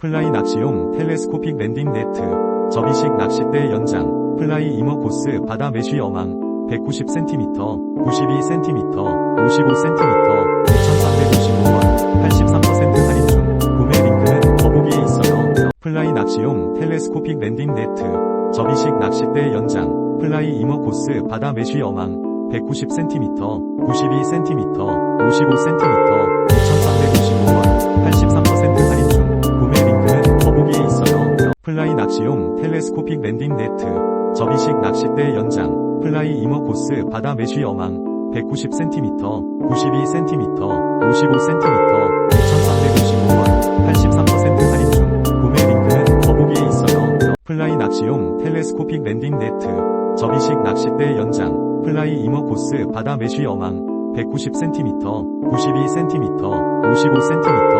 플라이 낚시용 텔레스코픽 랜딩 네트, 접이식 낚싯대 연장, 플라이 이머 코스 바다 메쉬 어망, 190cm, 92cm, 55cm, 2,355원, 83% 할인 중, 구매 링크는 더보기에 있어요. 플라이 낚시용 텔레스코픽 랜딩 네트, 접이식 낚싯대 연장, 플라이 이머 코스 바다 메쉬 어망, 190cm, 92cm, 55cm, 낚시용 텔레스코픽 랜딩 네트, 접이식 낚싯대 연장, 플라이 이머 코스 바다 메쉬 어망, 190cm, 92cm, 55cm, 2,355원, 83% 할인 중, 구매 링크는 더보기에 있어요. 플라이 낚시용 텔레스코픽 랜딩 네트, 접이식 낚싯대 연장, 플라이 이머 코스 바다 메쉬 어망, 190cm, 92cm, 55cm,